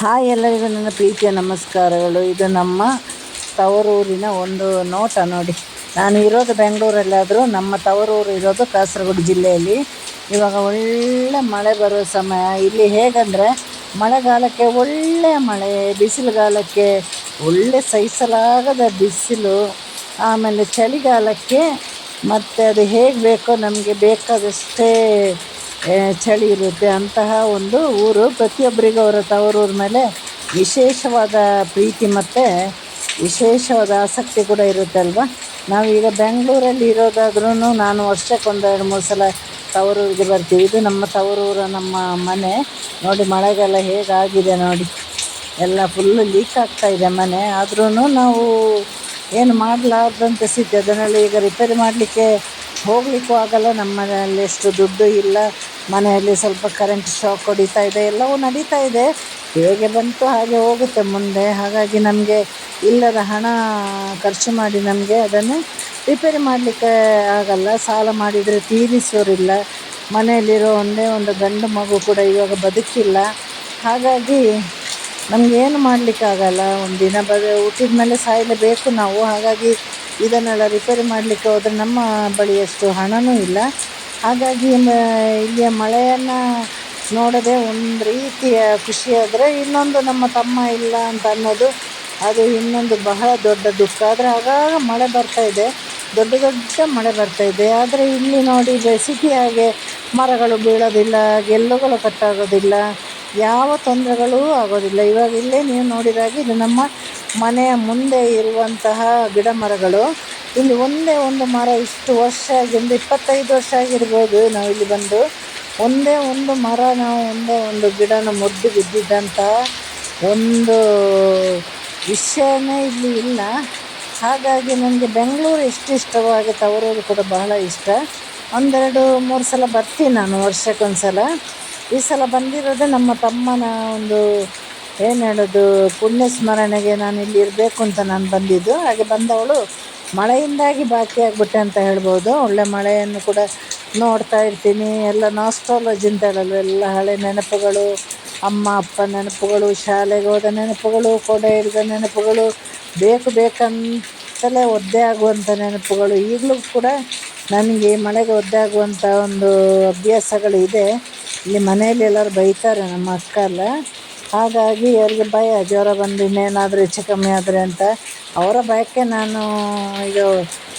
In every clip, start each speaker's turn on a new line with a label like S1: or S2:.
S1: Hi ಎಲ್ಲರಿಗೂ ನನ್ನ ಪ್ರೀತಿಯ ನಮಸ್ಕಾರಗಳು. ಇದು ನಮ್ಮ ತವರೂರಿನ ಒಂದು ನೋಟ ನೋಡಿ. ನಾನು ಇರೋದು ಬೆಂಗಳೂರಲ್ಲಾದರೂ ನಮ್ಮ ತವರೂರು ಇರೋದು ಕಾಸರಗೋಡು ಜಿಲ್ಲೆಯಲ್ಲಿ. ಇವಾಗ ಒಳ್ಳೆ ಮಳೆ ಬರೋ ಸಮಯ. ಇಲ್ಲಿ ಹೇಗಂದರೆ ಮಳೆಗಾಲಕ್ಕೆ ಒಳ್ಳೆ ಮಳೆ, ಬಿಸಿಲುಗಾಲಕ್ಕೆ ಒಳ್ಳೆ ಸಹಿಸಲಾಗದ ಬಿಸಿಲು, ಆಮೇಲೆ ಚಳಿಗಾಲಕ್ಕೆ ಮತ್ತು ಅದು ಹೇಗೆ ಬೇಕೋ ನಮಗೆ ಬೇಕಾದಷ್ಟೇ ಚಳಿ ಇರುತ್ತೆ ಅಂತಹ ಒಂದು ಊರು. ಪ್ರತಿಯೊಬ್ಬರಿಗೂ ಅವರ ತವರೂರ ಮೇಲೆ ವಿಶೇಷವಾದ ಪ್ರೀತಿ ಮತ್ತು ವಿಶೇಷವಾದ ಆಸಕ್ತಿ ಕೂಡ ಇರುತ್ತೆ ಅಲ್ವಾ? ನಾವೀಗ ಬೆಂಗಳೂರಲ್ಲಿ ಇರೋದಾದ್ರೂ ನಾನು ವರ್ಷಕ್ಕೆ ಒಂದು ಎರಡು ಮೂರು ಸಲ ತವರೂರಿಗೆ ಬರ್ತೀವಿ. ಇದು ನಮ್ಮ ತವರೂರ ನಮ್ಮ ಮನೆ. ನೋಡಿ ಮಳೆಗಾಲ ಹೇಗಾಗಿದೆ ನೋಡಿ. ಎಲ್ಲ ಫುಲ್ಲು ಲೀಕ್ ಆಗ್ತಾ ಇದೆ ಮನೆ. ಆದ್ರೂ ನಾವು ಏನು ಮಾಡಲಾರ್ದಂತ ಸ್ಥಿತಿ. ಅದನ್ನೆಲ್ಲ ಈಗ ರಿಪೇರಿ ಮಾಡಲಿಕ್ಕೆ ಹೋಗಲಿಕ್ಕೂ ಆಗಲ್ಲ ನಮ್ಮ ಮನೆಯಲ್ಲಿ ಎಷ್ಟು ದುಡ್ಡು ಇಲ್ಲ, ಮನೆಯಲ್ಲಿ ಸ್ವಲ್ಪ ಕರೆಂಟ್ ಶಾಕ್ ಹೊಡಿತಾ ಇದೆ, ಎಲ್ಲವೂ ನಡೀತಾ ಇದೆ. ಹೇಗೆ ಬಂತು ಹಾಗೆ ಹೋಗುತ್ತೆ ಮುಂದೆ. ಹಾಗಾಗಿ ನಮಗೆ ಇಲ್ಲದ ಹಣ ಖರ್ಚು ಮಾಡಿ ನಮಗೆ ಅದನ್ನು ರಿಪೇರಿ ಮಾಡಲಿಕ್ಕೆ ಆಗಲ್ಲ. ಸಾಲ ಮಾಡಿದರೆ ತೀರಿಸೋರಿಲ್ಲ. ಮನೆಯಲ್ಲಿರೋ ಒಂದೇ ಒಂದು ಗಂಡು ಮಗು ಕೂಡ ಇವಾಗ ಬದುಕಿಲ್ಲ. ಹಾಗಾಗಿ ನಮಗೇನು ಮಾಡಲಿಕ್ಕಾಗಲ್ಲ. ಒಂದು ದಿನ ಬದ ಹುಟ್ಟಿದ ಮೇಲೆ ಸಾಯಲೇಬೇಕು ನಾವು. ಹಾಗಾಗಿ ಇದನ್ನೆಲ್ಲ ರಿಪೇರಿ ಮಾಡಲಿಕ್ಕೆ ಹೋದರೆ ನಮ್ಮ ಬಳಿಯಷ್ಟು ಹಣವೂ ಇಲ್ಲ. ಹಾಗಾಗಿ ಇಲ್ಲಿಯ ಮಳೆಯನ್ನು ನೋಡದೆ ಒಂದು ರೀತಿಯ ಖುಷಿಯಾದರೆ ಇನ್ನೊಂದು ನಮ್ಮ ತಮ್ಮ ಇಲ್ಲ ಅಂತ ಅನ್ನೋದು, ಅದು ಇನ್ನೊಂದು ಬಹಳ ದೊಡ್ಡ ದುಃಖ. ಆದರೆ ಆಗಾಗ ಮಳೆ ಬರ್ತಾ ಇದೆ, ದೊಡ್ಡ ದೊಡ್ಡ ಮಳೆ ಬರ್ತಾ ಇದೆ. ಆದರೆ ಇಲ್ಲಿ ನೋಡಿ ಸಿಟಿ ಹಾಗೆ ಮರಗಳು ಬೀಳೋದಿಲ್ಲ ಗೆಲ್ಲುಗಳು ಕಟ್ಟಾಗೋದಿಲ್ಲ ಯಾವ ತೊಂದರೆಗಳೂ ಆಗೋದಿಲ್ಲ. ಇವಾಗ ಇಲ್ಲೇ ನೀವು ನೋಡಿದಾಗ ಇದು ನಮ್ಮ ಮನೆಯ ಮುಂದೆ ಇರುವಂತಹ ಗಿಡ ಮರಗಳು ಇಲ್ಲಿ ಒಂದೇ ಒಂದು ಮರ ಇಷ್ಟು ವರ್ಷ ಆಗಿಂದ ಇಪ್ಪತ್ತೈದು ವರ್ಷ ಆಗಿರ್ಬೋದು ನಾವು ಇಲ್ಲಿ ಬಂದು. ಒಂದೇ ಒಂದು ಮರ, ನಾವು ಒಂದೇ ಒಂದು ಗಿಡನ ಮುದ್ದು ಬಿದ್ದಿದ್ದಂಥ ಒಂದು ವಿಷಯನೇ ಇಲ್ಲಿ ಇಲ್ಲ. ಹಾಗಾಗಿ ನನಗೆ ಬೆಂಗಳೂರು ಎಷ್ಟು ಇಷ್ಟವಾಗುತ್ತೆ ತವರೂರು ಕೂಡ ಬಹಳ ಇಷ್ಟ. ಒಂದೆರಡು, ಮೂರು ಸಲ ಬರ್ತೀನಿ ನಾನು ವರ್ಷಕ್ಕೊಂದು ಸಲ ಈ ಸಲ ಬಂದಿರೋದೇ ನಮ್ಮ ತಮ್ಮನ ಒಂದು ಏನು ಹೇಳೋದು? ಪುಣ್ಯ ಸ್ಮರಣೆಗೆ ನಾನು ಇಲ್ಲಿ ಇರಬೇಕು ಅಂತ ನಾನು ಬಂದಿದ್ದು. ಹಾಗೆ ಬಂದವಳು ಮಳೆಯಿಂದಾಗಿ ಬಾಕಿ ಆಗಿಬಿಟ್ಟೆ ಅಂತ ಹೇಳ್ಬೋದು. ಒಳ್ಳೆ ಮಳೆಯನ್ನು ಕೂಡ ನೋಡ್ತಾ ಇರ್ತೀನಿ. ಎಲ್ಲ ನಾಸ್ಟ್ರಾಲಜಿ ಅಂತ ಹೇಳಲ್ವ? ಎಲ್ಲ ಹಳೆ ನೆನಪುಗಳು, ಅಮ್ಮ, ಅಪ್ಪ ನೆನಪುಗಳು, ಶಾಲೆಗೆ ಹೋದ ನೆನಪುಗಳು, ಕೊಡೆ ಹಿಡಿದ ನೆನಪುಗಳು, ಬೇಕು ಬೇಕಂತಲೇ ಒದ್ದೆ ಆಗುವಂಥ ನೆನಪುಗಳು. ಈಗಲೂ ಕೂಡ ನನಗೆ ಮಳೆಗೆ ಒದ್ದೆ ಆಗುವಂಥ ಒಂದು ಅಭ್ಯಾಸಗಳು ಇದೆ. ಇಲ್ಲಿ ಮನೆಯಲ್ಲಿ ಎಲ್ಲರೂ ಬೈತಾರೆ ನಮ್ಮ ಅಕ್ಕ ಎಲ್ಲ. ಹಾಗಾಗಿ ಅವರಿಗೆ ಭಯ, ಜ್ವರ ಬಂದು ಇನ್ನೇನಾದರೂ ಹೆಚ್ಚು ಕಮ್ಮಿ ಆದರೆ ಅಂತ. ಅವರ ಭಯಕ್ಕೆ ನಾನು ಇದು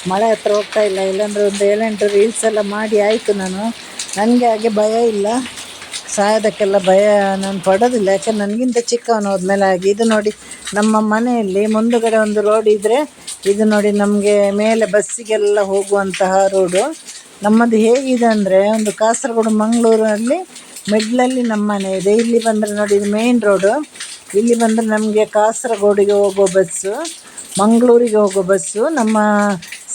S1: ಮಳೆ ಹತ್ರ ಹೋಗ್ತಾ ಇಲ್ಲ. ಇಲ್ಲಾಂದರೆ ಒಂದು ಏಳೆಂಟು ರೀಲ್ಸ್ ಎಲ್ಲ ಮಾಡಿ ಆಯಿತು ನಾನು. ನನಗೆ ಹಾಗೆ ಭಯ ಇಲ್ಲ. ಸಾಯೋದಕ್ಕೆಲ್ಲ ಭಯ ನಾನು ಪಡೋದಿಲ್ಲ. ಯಾಕೆ ನನಗಿಂತ ಚಿಕ್ಕವನು ಹೋದ್ಮೇಲೆ ಆಗಿ ಇದು ನೋಡಿ ನಮ್ಮ ಮನೆಯಲ್ಲಿ ಮುಂದುಗಡೆ ಒಂದು ರೋಡ್ ಇದ್ದರೆ ಇದು ನೋಡಿ ನಮಗೆ ಮೇಲೆ ಬಸ್ಸಿಗೆಲ್ಲ ಹೋಗುವಂತಹ ರೋಡು ನಮ್ಮದು ಹೇಗಿದೆ ಅಂದರೆ ಒಂದು ಕಾಸರಗೋಡು ಮಂಗಳೂರಲ್ಲಿ ಮಿಡ್ಲಲ್ಲಿ ನಮ್ಮ ಮನೆ ಇದೆ. ಇಲ್ಲಿ ಬಂದರೆ ನೋಡಿ, ಇದು ಮೇನ್ ರೋಡು ಇಲ್ಲಿ ಬಂದರೆ ನಮಗೆ ಕಾಸರಗೋಡಿಗೆ ಹೋಗೋ ಬಸ್ಸು ಮಂಗಳೂರಿಗೆ ಹೋಗೋ ಬಸ್ಸು ನಮ್ಮ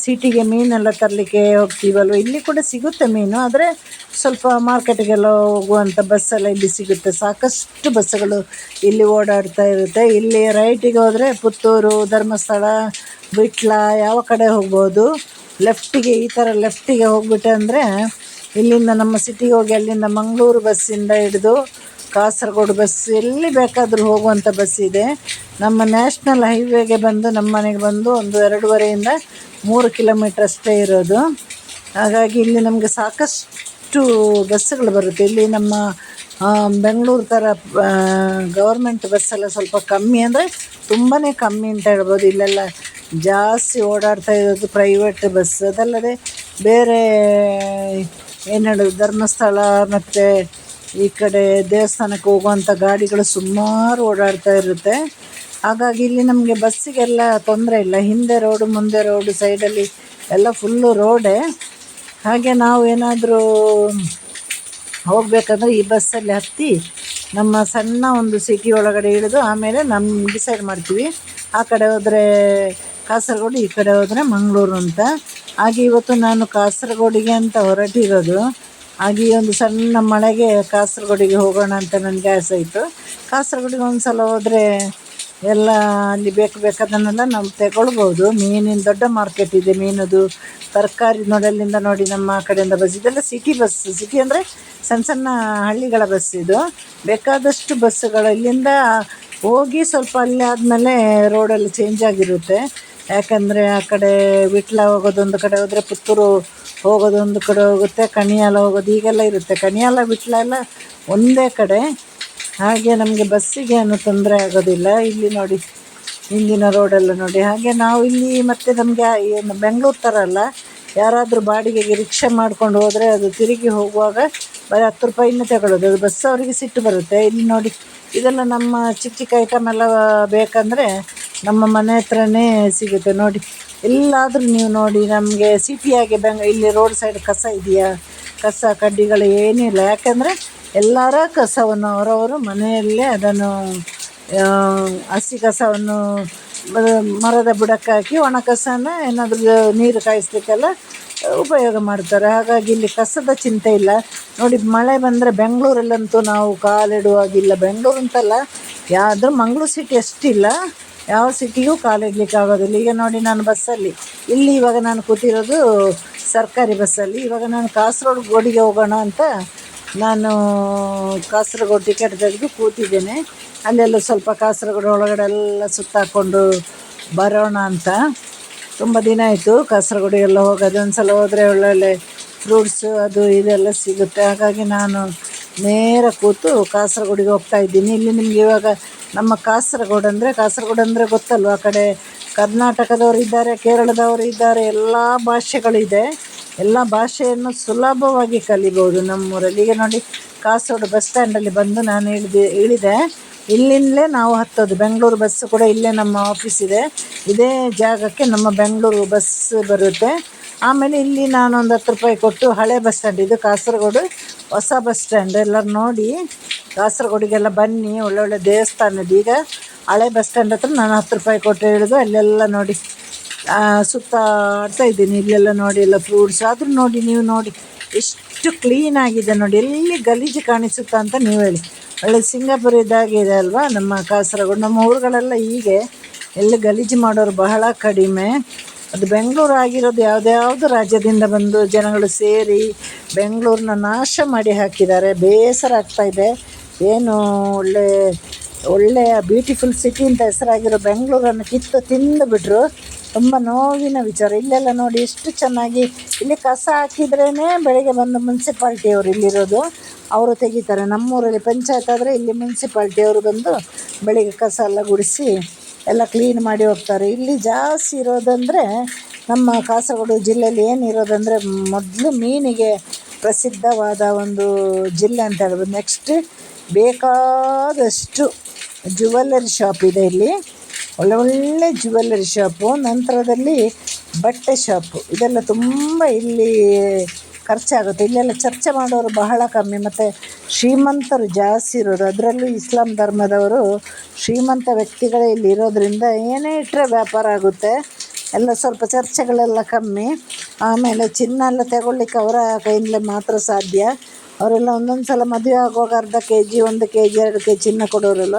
S1: ಸಿಟಿಗೆ ಮೀನೆಲ್ಲ ತರಲಿಕ್ಕೆ ಹೋಗ್ತೀವಲ್ವ? ಇಲ್ಲಿ ಕೂಡ ಸಿಗುತ್ತೆ ಮೀನು ಆದರೆ ಸ್ವಲ್ಪ ಮಾರ್ಕೆಟ್ಗೆಲ್ಲ ಹೋಗುವಂಥ ಬಸ್ಸೆಲ್ಲ ಇಲ್ಲಿ ಸಿಗುತ್ತೆ. ಸಾಕಷ್ಟು ಬಸ್ಸುಗಳು ಇಲ್ಲಿ ಓಡಾಡ್ತಾ ಇರುತ್ತೆ. ಇಲ್ಲಿ ರೈಟಿಗೆ ಹೋದರೆ ಪುತ್ತೂರು, ಧರ್ಮಸ್ಥಳ, ಬಿಟ್ಲ, ಯಾವ ಕಡೆ ಹೋಗ್ಬೋದು? ಲೆಫ್ಟಿಗೆ ಈ ಥರ ಲೆಫ್ಟಿಗೆ ಹೋಗ್ಬಿಟ್ಟೆ ಅಂದರೆ ಇಲ್ಲಿಂದ ನಮ್ಮ ಸಿಟಿಗೆ ಹೋಗಿ ಅಲ್ಲಿಂದ ಮಂಗಳೂರು ಬಸ್ಸಿಂದ ಹಿಡಿದು ಕಾಸರಗೋಡು ಬಸ್ ಎಲ್ಲಿ ಬೇಕಾದರೂ ಹೋಗುವಂಥ ಬಸ್ ಇದೆ. ನಮ್ಮ ನ್ಯಾಷನಲ್ ಹೈವೇಗೆ ಬಂದು ನಮ್ಮ ಮನೆಗೆ ಬಂದು ಒಂದು ಎರಡೂವರೆಯಿಂದ ಮೂರು ಕಿಲೋಮೀಟ್ರ್ ಅಷ್ಟೇ ಇರೋದು. ಹಾಗಾಗಿ ಇಲ್ಲಿ ನಮಗೆ ಸಾಕಷ್ಟು ಬಸ್ಸುಗಳು ಬರುತ್ತೆ. ಇಲ್ಲಿ ನಮ್ಮ ಬೆಂಗಳೂರು ಥರ ಗೌರ್ಮೆಂಟ್ ಬಸ್ಸೆಲ್ಲ ಸ್ವಲ್ಪ ಕಮ್ಮಿ ಅಂದರೆ ತುಂಬಾ ಕಮ್ಮಿ ಅಂತ ಹೇಳ್ಬೋದು. ಇಲ್ಲೆಲ್ಲ ಜಾಸ್ತಿ ಓಡಾಡ್ತಾ ಇರೋದು ಪ್ರೈವೇಟ್ ಬಸ್ ಅದಲ್ಲದೆ ಬೇರೆ ಏನು ಧರ್ಮಸ್ಥಳ ಮತ್ತು ಈ ಕಡೆ ದೇವಸ್ಥಾನಕ್ಕೆ ಹೋಗುವಂಥ ಗಾಡಿಗಳು ಸುಮಾರು ಓಡಾಡ್ತಾ ಇರುತ್ತೆ. ಹಾಗಾಗಿ ಇಲ್ಲಿ ನಮಗೆ ಬಸ್ಸಿಗೆಲ್ಲ ತೊಂದರೆ ಇಲ್ಲ. ಹಿಂದೆ ರೋಡು ಮುಂದೆ ರೋಡು ಸೈಡಲ್ಲಿ ಎಲ್ಲ ಫುಲ್ಲು ರೋಡೇ ಹಾಗೆ ನಾವು ಏನಾದರೂ ಹೋಗಬೇಕಂದ್ರೆ ಈ ಬಸ್ಸಲ್ಲಿ ಹತ್ತಿ ನಮ್ಮ ಸಣ್ಣ ಒಂದು ಸಿಟಿ ಒಳಗಡೆ ಇಳಿದು ಆಮೇಲೆ ನಮ್ಮ ಡಿಸೈಡ್ ಮಾಡ್ತೀವಿ. ಆ ಕಡೆ ಹೋದರೆ ಕಾಸರಗೋಡು ಈ ಕಡೆ ಹೋದರೆ ಮಂಗಳೂರು ಅಂತ. ಹಾಗೆ ಇವತ್ತು ನಾನು ಕಾಸರಗೋಡಿಗೆ ಅಂತ ಹೊರಟಿರೋದು. ಹಾಗೆ ಒಂದು ಸಣ್ಣ ಮಳೆಗೆ ಕಾಸರಗೋಡಿಗೆ ಹೋಗೋಣ ಅಂತ ನನಗೆ ಆಸೆ ಇತ್ತು. ಕಾಸರಗೋಡಿಗೆ ಒಂದು ಸಲ ಹೋದರೆ ಎಲ್ಲ ಅಲ್ಲಿ ಬೇಕು ಬೇಕಾದನ್ನೆಲ್ಲ ನಾವು ತಗೊಳ್ಬೋದು. ಮೀನಿನ ದೊಡ್ಡ ಮಾರ್ಕೆಟ್ ಇದೆ, ಮೀನದು ತರಕಾರಿ ನೋಡಲ್ಲಿಂದ ನೋಡಿ ನಮ್ಮ ಕಡೆಯಿಂದ ಬಸ್. ಇದೆಲ್ಲ ಸಿಟಿ ಬಸ್, ಸಿಟಿ ಅಂದರೆ ಸಣ್ಣ ಸಣ್ಣ ಹಳ್ಳಿಗಳ ಬಸ್ ಇದು. ಬೇಕಾದಷ್ಟು ಬಸ್ಸುಗಳು ಇಲ್ಲಿಂದ ಹೋಗಿ ಸ್ವಲ್ಪ ಅಲ್ಲಿ ಆದಮೇಲೆ ರೋಡಲ್ಲಿ ಚೇಂಜ್ ಆಗಿರುತ್ತೆ. ಯಾಕಂದರೆ ಆ ಕಡೆ ವಿಟ್ಲ ಹೋಗೋದೊಂದು ಕಡೆ ಹೋದರೆ ಪುತ್ತೂರು ಹೋಗೋದೊಂದು ಕಡೆ ಹೋಗುತ್ತೆ, ಕಣಿಯಾಲ ಹೋಗೋದು, ಹೀಗೆಲ್ಲ ಇರುತ್ತೆ. ಕಣಿಯಾಲ, ವಿಟ್ಲ ಎಲ್ಲ ಒಂದೇ ಕಡೆ. ಹಾಗೆ ನಮಗೆ ಬಸ್ಸಿಗೆ ಏನು ತೊಂದರೆ ಆಗೋದಿಲ್ಲ. ಇಲ್ಲಿ ನೋಡಿ, ಹಿಂದಿನ ರೋಡೆಲ್ಲ ನೋಡಿ. ಹಾಗೆ ನಾವು ಇಲ್ಲಿ ಮತ್ತೆ ನಮಗೆ ಏನು ಬೆಂಗಳೂರು ಥರ ಅಲ್ಲ, ಯಾರಾದರೂ ಬಾಡಿಗೆಗೆ ರಿಕ್ಷಾ ಮಾಡ್ಕೊಂಡು ಹೋದರೆ ಅದು ತಿರುಗಿ ಹೋಗುವಾಗ ಬರೀ ಹತ್ತು ರೂಪಾಯಿನೇ ತಗೊಳ್ಳೋದು ಅದು ಬಸ್ ಅವರಿಗೆ ಸಿಟ್ಟು ಬರುತ್ತೆ. ಇಲ್ಲಿ ನೋಡಿ ಇದೆಲ್ಲ ನಮ್ಮ ಚಿಕ್ಕ ಚಿಕ್ಕ ಐಟಮ್ ಎಲ್ಲ ಬೇಕಂದರೆ ನಮ್ಮ ಮನೆ ಹತ್ರನೇ ಸಿಗುತ್ತೆ. ನೋಡಿ, ಎಲ್ಲಾದರೂ ನೀವು ನೋಡಿ, ನಮಗೆ ಸಿಟಿಯಾಗೆ ಬೆಂಗ, ಇಲ್ಲಿ ರೋಡ್ ಸೈಡ್ ಕಸ ಇದೆಯಾ? ಕಸ, ಕಡ್ಡಿಗಳು ಏನೂ ಇಲ್ಲ. ಯಾಕಂದರೆ ಎಲ್ಲರ ಕಸವನ್ನು ಅವರವರು ಮನೆಯಲ್ಲೇ ಅದನ್ನು ಹಸಿ ಕಸವನ್ನು, ಮರದ ಬುಡಕ್ಕೆ ಹಾಕಿ ಒಣ ಕಸನ ಏನಾದರೂ ನೀರು ಕಾಯಿಸ್ಲಿಕ್ಕೆಲ್ಲ ಉಪಯೋಗ ಮಾಡ್ತಾರೆ. ಹಾಗಾಗಿ ಇಲ್ಲಿ ಕಸದ ಚಿಂತೆ ಇಲ್ಲ. ನೋಡಿ, ಮಳೆ ಬಂದರೆ ಬೆಂಗಳೂರಲ್ಲಂತೂ ನಾವು ಕಾಲಿಡುವಾಗಿಲ್ಲ. ಬೆಂಗಳೂರು ಅಂತಲ್ಲ ಯಾವುದೂ ಮಂಗಳೂರು ಸಿಟಿ ಅಷ್ಟಿಲ್ಲ. ಯಾವ ಸಿಟಿಗೂ ಕಾಲಿಡ್ಲಿಕ್ಕೆ ಆಗೋದಿಲ್ಲ. ಈಗ ನೋಡಿ, ನಾನು ಬಸ್ಸಲ್ಲಿ ಇಲ್ಲಿ ಇವಾಗ ನಾನು ಕೂತಿರೋದು ಸರ್ಕಾರಿ ಬಸ್ಸಲ್ಲಿ ಇವಾಗ ನಾನು ಕಾಸರಗೋಡು ಗೋಡಿಗೆ ಹೋಗೋಣ ಅಂತ ನಾನು ಕಾಸರಗೋಡು ಟಿಕೆಟ್ ತೆಗೆದು ಕೂತಿದ್ದೇನೆ. ಅಲ್ಲೆಲ್ಲ ಸ್ವಲ್ಪ ಕಾಸರಗೋಡು ಒಳಗಡೆ ಎಲ್ಲ ಸುತ್ತಾಕೊಂಡು ಬರೋಣ ಅಂತ. ತುಂಬ ದಿನ ಆಯಿತು ಕಾಸರಗೋಡಿಗೆಲ್ಲ ಹೋಗೋದು ಒಂದು ಸಲ ಹೋದರೆ ಒಳ್ಳೊಳ್ಳೆ ಫ್ರೂಟ್ಸು ಅದು ಇದೆಲ್ಲ ಸಿಗುತ್ತೆ. ಹಾಗಾಗಿ ನಾನು ನೇರ ಕೂತು ಕಾಸರಗೋಡಿಗೆ ಹೋಗ್ತಾ ಇದ್ದೀನಿ. ಇಲ್ಲಿ ನಿಮಗೆ ಇವಾಗ ನಮ್ಮ ಕಾಸರಗೋಡು ಅಂದರೆ ಕಾಸರಗೋಡು ಅಂದರೆ ಗೊತ್ತಲ್ವ? ಆ ಕಡೆ ಕರ್ನಾಟಕದವರು ಇದ್ದಾರೆ, ಕೇರಳದವರು ಇದ್ದಾರೆ, ಎಲ್ಲ ಭಾಷೆಗಳಿದೆ ಎಲ್ಲ ಭಾಷೆಯನ್ನು ಸುಲಭವಾಗಿ ಕಲಿಬೋದು ನಮ್ಮೂರಲ್ಲಿ. ಈಗ ನೋಡಿ, ಕಾಸರಗೋಡು ಬಸ್ ಸ್ಟ್ಯಾಂಡಲ್ಲಿ ಬಂದು ನಾನು ಇಳಿದೆ ಇಳಿದೆ. ಇಲ್ಲಿಂದಲೇ ನಾವು ಹತ್ತೋದು. ಬೆಂಗಳೂರು ಬಸ್ ಕೂಡ ಇಲ್ಲೇ ನಮ್ಮ ಆಫೀಸ್ ಇದೆ. ಇದೇ ಜಾಗಕ್ಕೆ ನಮ್ಮ ಬೆಂಗಳೂರು ಬಸ್ ಬರುತ್ತೆ. ಆಮೇಲೆ ಇಲ್ಲಿ ನಾನು ಒಂದು ಹತ್ತು ರೂಪಾಯಿ ಕೊಟ್ಟು ಹಳೆ ಬಸ್ ಸ್ಟ್ಯಾಂಡ್ ಇದು ಕಾಸರಗೋಡು ಹೊಸ ಬಸ್ ಸ್ಟ್ಯಾಂಡ್ ಎಲ್ಲರೂ ನೋಡಿ ಕಾಸರಗೋಡಿಗೆಲ್ಲ ಬನ್ನಿ, ಒಳ್ಳೊಳ್ಳೆ ದೇವಸ್ಥಾನದ ಈಗ ಹಳೆ ಬಸ್ ಸ್ಟ್ಯಾಂಡ್ ಹತ್ರ ನಾನು ಹತ್ತು ರೂಪಾಯಿ ಕೊಟ್ಟು ಹೇಳಿದು ಅಲ್ಲೆಲ್ಲ ನೋಡಿ. ಸುತ್ತಾಡ್ತಾ ಇದ್ದೀನಿ. ಇಲ್ಲೆಲ್ಲ ನೋಡಿ ಎಲ್ಲ ಫ್ರೂಟ್ಸ್ ಆದರೂ ನೋಡಿ, ನೀವು ನೋಡಿ. ಎಷ್ಟು ಕ್ಲೀನಾಗಿದೆ ನೋಡಿ. ಎಲ್ಲಿ ಗಲೀಜು ಕಾಣಿಸುತ್ತಾ ಅಂತ ನೀವು ಹೇಳಿ. ಒಳ್ಳೆ ಸಿಂಗಾಪುರ ಇದೆ ಅಲ್ವಾ? ನಮ್ಮ ಕಾಸರಗೋಡು, ನಮ್ಮ ಊರುಗಳೆಲ್ಲ ಹೀಗೆ. ಎಲ್ಲಿ ಗಲೀಜು ಮಾಡೋರು ಬಹಳ ಕಡಿಮೆ. ಅದು ಬೆಂಗಳೂರು ಆಗಿರೋದು ಯಾವುದ್ಯಾವುದು ರಾಜ್ಯದಿಂದ ಬಂದು ಜನಗಳು ಸೇರಿ ಬೆಂಗಳೂರನ್ನ ನಾಶ ಮಾಡಿ ಹಾಕಿದ್ದಾರೆ. ಬೇಸರ ಆಗ್ತಾ ಇದೆ. ಏನು ಒಳ್ಳೆ, ಒಳ್ಳೆಯ ಬ್ಯೂಟಿಫುಲ್ ಸಿಟಿ ಅಂತ ಹೆಸರಾಗಿರೋ ಬೆಂಗಳೂರನ್ನು ಕಿತ್ತು ತಿಂದು ಬಿಟ್ಟರು ತುಂಬ ನೋವಿನ ವಿಚಾರ. ಇಲ್ಲೆಲ್ಲ ನೋಡಿ ಎಷ್ಟು ಚೆನ್ನಾಗಿ ಇಲ್ಲಿ ಕಸ ಹಾಕಿದ್ರೇ ಬೆಳಗ್ಗೆ ಬಂದು ಮುನ್ಸಿಪಾಲ್ಟಿಯವರು ಇಲ್ಲಿರೋದು, ಅವರು ತೆಗಿತಾರೆ. ನಮ್ಮೂರಲ್ಲಿ ಪಂಚಾಯತ್ ಆದರೆ ಇಲ್ಲಿ ಮುನ್ಸಿಪಾಲ್ಟಿಯವರು ಬಂದು ಬೆಳಿಗ್ಗೆ ಕಸ ಎಲ್ಲ ಗುಡಿಸಿ ಎಲ್ಲ ಕ್ಲೀನ್ ಮಾಡಿ ಹೋಗ್ತಾರೆ. ಇಲ್ಲಿ ಜಾಸ್ತಿ ಇರೋದಂದರೆ ನಮ್ಮ ಕಾಸರಗೋಡು ಜಿಲ್ಲೆಯಲ್ಲಿ ಏನಿರೋದಂದರೆ ಮೊದಲು ಮೀನಿಗೆ ಪ್ರಸಿದ್ಧವಾದ ಒಂದು ಜಿಲ್ಲೆ ಅಂತ ಹೇಳ್ಬೋದು. ನೆಕ್ಸ್ಟ್ ಬೇಕಾದಷ್ಟು ಜುವೆಲ್ಲರಿ ಶಾಪ್ ಇದೆ ಇಲ್ಲಿ. ಒಳ್ಳೆ ಒಳ್ಳೆ ಜ್ಯುವೆಲ್ಲರಿ ಶಾಪು ನಂತರದಲ್ಲಿ ಬಟ್ಟೆ ಶಾಪು ಇದೆಲ್ಲ ತುಂಬ ಇಲ್ಲಿ ಖರ್ಚಾಗುತ್ತೆ. ಇಲ್ಲೆಲ್ಲ ಚರ್ಚೆ ಮಾಡೋರು ಬಹಳ ಕಮ್ಮಿ. ಮತ್ತು ಶ್ರೀಮಂತರು ಜಾಸ್ತಿ ಇರೋರು. ಅದರಲ್ಲೂ ಇಸ್ಲಾಂ ಧರ್ಮದವರು ಶ್ರೀಮಂತ ವ್ಯಕ್ತಿಗಳೇ ಇಲ್ಲಿ ಇರೋದರಿಂದ ಏನೇ ಇಟ್ಟರೆ ವ್ಯಾಪಾರ ಆಗುತ್ತೆ. ಎಲ್ಲ ಸ್ವಲ್ಪ ಚರ್ಚೆಗಳೆಲ್ಲ ಕಮ್ಮಿ. ಆಮೇಲೆ ಚಿನ್ನ ಎಲ್ಲ ತಗೊಳ್ಳಿಕ್ಕೆ ಅವರ ಕೈಯಿಂದಲೇ ಮಾತ್ರ ಸಾಧ್ಯ. ಅವರೆಲ್ಲ ಒಂದೊಂದು ಸಲ ಮದುವೆ ಆಗುವಾಗ ಅರ್ಧ ಕೆ ಜಿ ಒಂದು ಕೆ ಜಿ ಎರಡು ಕೆ ಜಿ ಚಿನ್ನ ಕೊಡೋರಲ್ಲ.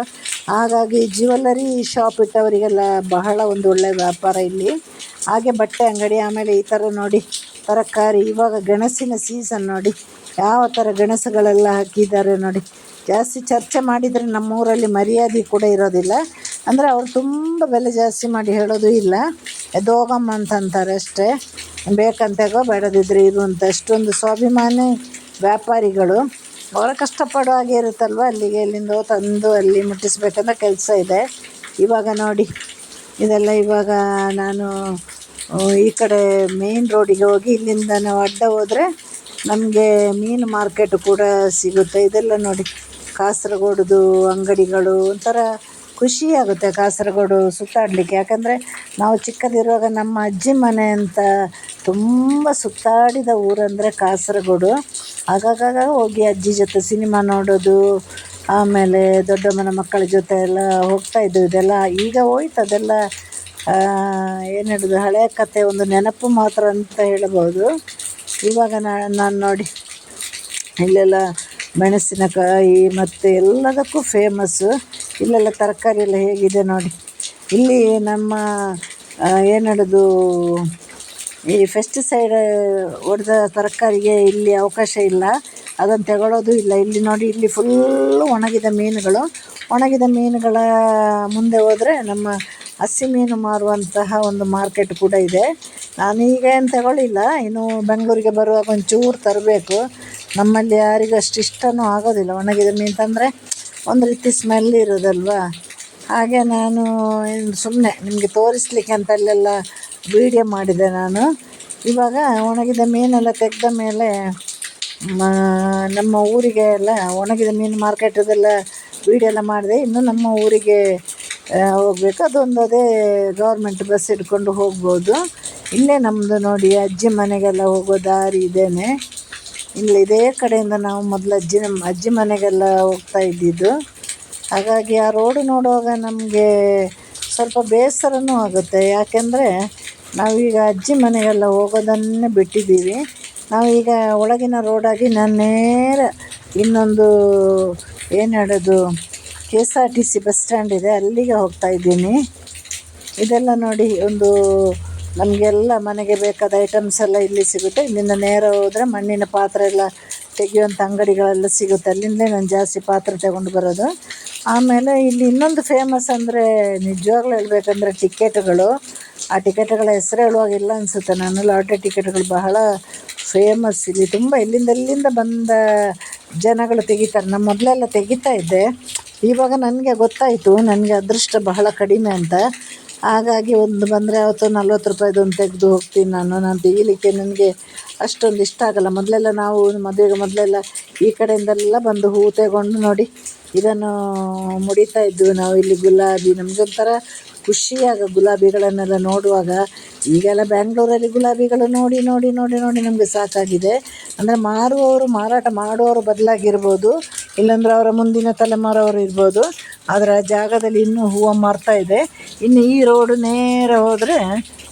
S1: ಹಾಗಾಗಿ ಜ್ಯುವೆಲ್ಲರಿ ಶಾಪ್ ಇಟ್ಟವರಿಗೆಲ್ಲ ಬಹಳ ಒಂದು ಒಳ್ಳೆಯ ವ್ಯಾಪಾರ ಇಲ್ಲಿ. ಹಾಗೆ ಬಟ್ಟೆ ಅಂಗಡಿ, ಆಮೇಲೆ ಈ ಥರ ನೋಡಿ, ತರಕಾರಿ, ಇವಾಗ ಗೆಣಸಿನ ಸೀಸನ್ ನೋಡಿ. ಯಾವ ಥರ ಗೆಣಸುಗಳೆಲ್ಲ ಹಾಕಿದ್ದಾರೆ ನೋಡಿ. ಜಾಸ್ತಿ ಚರ್ಚೆ ಮಾಡಿದರೆ ನಮ್ಮೂರಲ್ಲಿ ಮರ್ಯಾದೆ ಕೂಡ ಇರೋದಿಲ್ಲ. ಅಂದರೆ ಅವರು ತುಂಬ ಬೆಲೆ ಜಾಸ್ತಿ ಮಾಡಿ ಹೇಳೋದು ಇಲ್ಲ. ಎದೋಗಮ್ಮ ಅಂತ ಅಂತಾರೆ ಅಷ್ಟೇ. ಬೇಕಂತಾಗೋ ಬೇಡದಿದ್ರೆ ಇದು ಅಂತ ಅಷ್ಟೊಂದು ಸ್ವಾಭಿಮಾನಿ ವ್ಯಾಪಾರಿಗಳು. ಅವರ ಕಷ್ಟಪಡೋ ಹಾಗೆ ಇರುತ್ತಲ್ವ? ಅಲ್ಲಿಗೆ ಎಲ್ಲಿಂದೋ ತಂದು ಅಲ್ಲಿ ಮುಟ್ಟಿಸ್ಬೇಕಂತ ಕೆಲಸ ಇದೆ. ಇವಾಗ ನೋಡಿ, ಇದೆಲ್ಲ ಇವಾಗ ನಾನು ಈ ಕಡೆ ಮೇನ್ ರೋಡಿಗೆ ಹೋಗಿ ಇಲ್ಲಿಂದ ನಾವು ಅಡ್ಡ ಹೋದರೆ ನಮಗೆ ಮೀನು ಮಾರ್ಕೆಟ್ ಕೂಡ ಸಿಗುತ್ತೆ. ಇದೆಲ್ಲ ನೋಡಿ, ಕಾಸರಗೋಡುದು, ಅಂಗಡಿಗಳು ಒಂಥರ ಖುಷಿ ಆಗುತ್ತೆ ಕಾಸರಗೋಡು ಸುತ್ತಾಡಲಿಕ್ಕೆ. ಯಾಕಂದರೆ ನಾವು ಚಿಕ್ಕದಿರುವಾಗ ನಮ್ಮ ಅಜ್ಜಿ ಮನೆ ಅಂತ ತುಂಬ ಸುತ್ತಾಡಿದ ಊರಂದರೆ ಕಾಸರಗೋಡು. ಆಗಾಗ ಹೋಗಿ ಅಜ್ಜಿ ಜೊತೆ ಸಿನಿಮಾ ನೋಡೋದು, ಆಮೇಲೆ ದೊಡ್ಡಮ್ಮನ ಮಕ್ಕಳ ಜೊತೆ ಎಲ್ಲ ಹೋಗ್ತಾ ಇದ್ದು ಇದೆಲ್ಲ. ಈಗ ಹೋಯ್ತು ಅದೆಲ್ಲ ಏನು ಹೇಳೋದು ಹಳೆಯ ಕತೆ, ಒಂದು ನೆನಪು ಮಾತ್ರ ಅಂತ ಹೇಳಬಹುದು. ಇವಾಗ ನಾನು ನೋಡಿ, ಇಲ್ಲೆಲ್ಲ ಮೆಣಸಿನಕಾಯಿ ಮತ್ತು ಎಲ್ಲದಕ್ಕೂ ಫೇಮಸ್ಸು ಇಲ್ಲೆಲ್ಲ ತರಕಾರಿ ಎಲ್ಲ ಹೇಗಿದೆ ನೋಡಿ. ಇಲ್ಲಿ ನಮ್ಮ ಏನು ಹೇಳೋದು, ಈ ಫೆಸ್ಟಿಸೈಡ್ ಹೊಡೆದ ತರಕಾರಿಗೆ ಇಲ್ಲಿ ಅವಕಾಶ ಇಲ್ಲ. ಅದನ್ನು ತಗೊಳ್ಳೋದು ಇಲ್ಲ. ಇಲ್ಲಿ ನೋಡಿ, ಇಲ್ಲಿ ಫುಲ್ಲು ಒಣಗಿದ ಮೀನುಗಳು. ಒಣಗಿದ ಮೀನುಗಳ ಮುಂದೆ ಹೋದರೆ ನಮ್ಮ ಹಸಿ ಮೀನು ಮಾರುವಂತಹ ಒಂದು ಮಾರ್ಕೆಟ್ ಕೂಡ ಇದೆ. ನಾನೀಗ ಏನು ತಗೊಳ್ಳಿಲ್ಲ ಇನ್ನು ಬೆಂಗಳೂರಿಗೆ ಬರುವಾಗ ಒಂಚೂರು ತರಬೇಕು. ನಮ್ಮಲ್ಲಿ ಯಾರಿಗೂ ಅಷ್ಟು ಇಷ್ಟವೂ ಆಗೋದಿಲ್ಲ. ಒಣಗಿದ ಮೀನು ತಂದರೆ ಒಂದು ರೀತಿ ಸ್ಮೆಲ್ ಇರೋದಲ್ವಾ? ಹಾಗೆ ನಾನು ಸುಮ್ಮನೆ ನಿಮಗೆ ತೋರಿಸ್ಲಿಕ್ಕೆ ಅಂತ ಅಲ್ಲೆಲ್ಲ ವೀಡಿಯೋ ಮಾಡಿದೆ ನಾನು. ಇವಾಗ ಒಣಗಿದ ಮೀನೆಲ್ಲ ತೆಗೆದ ಮೇಲೆ ನಮ್ಮ ಊರಿಗೆ ಎಲ್ಲ ಒಣಗಿದ ಮೀನು ಮಾರ್ಕೆಟದೆಲ್ಲ ವೀಡಿಯೋ ಎಲ್ಲ ಮಾಡಿದೆ. ಇನ್ನು ನಮ್ಮ ಊರಿಗೆ ಹೋಗ್ಬೇಕು. ಅದೊಂದು ಅದೇ ಗೌರ್ಮೆಂಟ್ ಬಸ್ ಹಿಡ್ಕೊಂಡು ಹೋಗ್ಬೋದು. ಇಲ್ಲೇ ನಮ್ಮದು ನೋಡಿ ಅಜ್ಜಿ ಮನೆಗೆಲ್ಲ ಹೋಗೋ ದಾರಿ ಇದೇನೆ. ಇಲ್ಲಿ ಇದೇ ಕಡೆಯಿಂದ ನಾವು ಮೊದಲು ಅಜ್ಜಿ ನಮ್ಮ ಅಜ್ಜಿ ಮನೆಗೆಲ್ಲ ಹೋಗ್ತಾ ಇದ್ದಿದ್ದು. ಹಾಗಾಗಿ ಆ ರೋಡ್ ನೋಡುವಾಗ ನಮಗೆ ಸ್ವಲ್ಪ ಬೇಸರನೂ ಆಗುತ್ತೆ. ಯಾಕೆಂದರೆ ನಾವೀಗ ಅಜ್ಜಿ ಮನೆಗೆಲ್ಲ ಹೋಗೋದನ್ನೇ ಬಿಟ್ಟಿದ್ದೀವಿ. ನಾವೀಗ ಒಳಗಿನ ರೋಡಾಗಿ ನಾನು ನೇರ ಇನ್ನೊಂದು, ಏನು ಹೇಳೋದು? K S R T C bus stand ಇದೆ, ಅಲ್ಲಿಗೆ ಹೋಗ್ತಾ ಇದ್ದೀನಿ. ಇದೆಲ್ಲ ನೋಡಿ ಒಂದು ನಮಗೆಲ್ಲ ಮನೆಗೆ ಬೇಕಾದ ಐಟಮ್ಸ್ ಎಲ್ಲ ಇಲ್ಲಿ ಸಿಗುತ್ತೆ. ಇಲ್ಲಿಂದ ನೇರ ಹೋದರೆ ಮಣ್ಣಿನ ಪಾತ್ರೆ ಎಲ್ಲ ತೆಗೆಯುವಂಥ ಅಂಗಡಿಗಳೆಲ್ಲ ಸಿಗುತ್ತೆ. ಅಲ್ಲಿಂದಲೇ ನಾನು ಜಾಸ್ತಿ ಪಾತ್ರೆ ತಗೊಂಡು ಬರೋದು. ಆಮೇಲೆ ಇಲ್ಲಿ ಇನ್ನೊಂದು ಫೇಮಸ್ ಅಂದರೆ ನಿಜವಾಗ್ಲೂ ಹೇಳ್ಬೇಕಂದ್ರೆ ಟಿಕೆಟ್ಗಳು. ಆ ಟಿಕೆಟ್ಗಳ ಹೆಸರು ಹೇಳುವಾಗಿಲ್ಲ ಅನಿಸುತ್ತೆ. ನಾನು ಲಾಟ್ರಿ ಟಿಕೆಟ್ಗಳು ಬಹಳ ಫೇಮಸ್ ಇಲ್ಲಿ ತುಂಬ ಇಲ್ಲಿಂದ ಇಲ್ಲಿಂದ ಬಂದ ಜನಗಳು ತೆಗಿತಾರೆ. ನಾನು ಮೊದಲೆಲ್ಲ ತೆಗಿತಾ ಇದ್ದೆ. ಇವಾಗ ನನಗೆ ಗೊತ್ತಾಯಿತು, ನನಗೆ ಅದೃಷ್ಟ ಬಹಳ ಕಡಿಮೆ ಅಂತ. ಹಾಗಾಗಿ ಒಂದು ಬಂದರೆ ಅವತ್ತು ನಲ್ವತ್ತು ರೂಪಾಯಿದು ಒಂದು ತೆಗೆದು ಹೋಗ್ತೀನಿ ನಾನು ನಾನು ತೆಗಿಲಿಕ್ಕೆ ನನಗೆ ಅಷ್ಟೊಂದು ಇಷ್ಟ ಆಗಲ್ಲ. ಮೊದಲೆಲ್ಲ ನಾವು ಮದುವೆಗೆ ಮೊದಲೆಲ್ಲ ಈ ಕಡೆಯಿಂದೆಲ್ಲ ಬಂದು ಹೂವು ತಗೊಂಡು ನೋಡಿ ಇದನ್ನು ಮುಡಿತಾ ಇದ್ದು ನಾವು ಇಲ್ಲಿ ಗುಲಾಬಿ. ನಮಗೊಂಥರ ಖುಷಿಯಾಗ ಗುಲಾಬಿಗಳನ್ನೆಲ್ಲ ನೋಡುವಾಗ ಈಗೆಲ್ಲ ಬ್ಯಾಂಗ್ಳೂರಲ್ಲಿ ಗುಲಾಬಿಗಳು ನೋಡಿ ನೋಡಿ ನೋಡಿ ನೋಡಿ ನಮಗೆ ಸಾಕಾಗಿದೆ. ಅಂದರೆ ಮಾರುವವರು ಮಾರಾಟ ಮಾಡುವವರು ಬದಲಾಗಿರ್ಬೋದು. ಇಲ್ಲಾಂದ್ರೆ ಅವರ ಮುಂದಿನ ತಲೆಮಾರವರು ಇರ್ಬೋದು. ಅದರ ಜಾಗದಲ್ಲಿ ಇನ್ನೂ ಹೂವು ಮಾರ್ತಾ ಇದೆ. ಇನ್ನು ಈ ರೋಡು ನೇರ ಹೋದರೆ,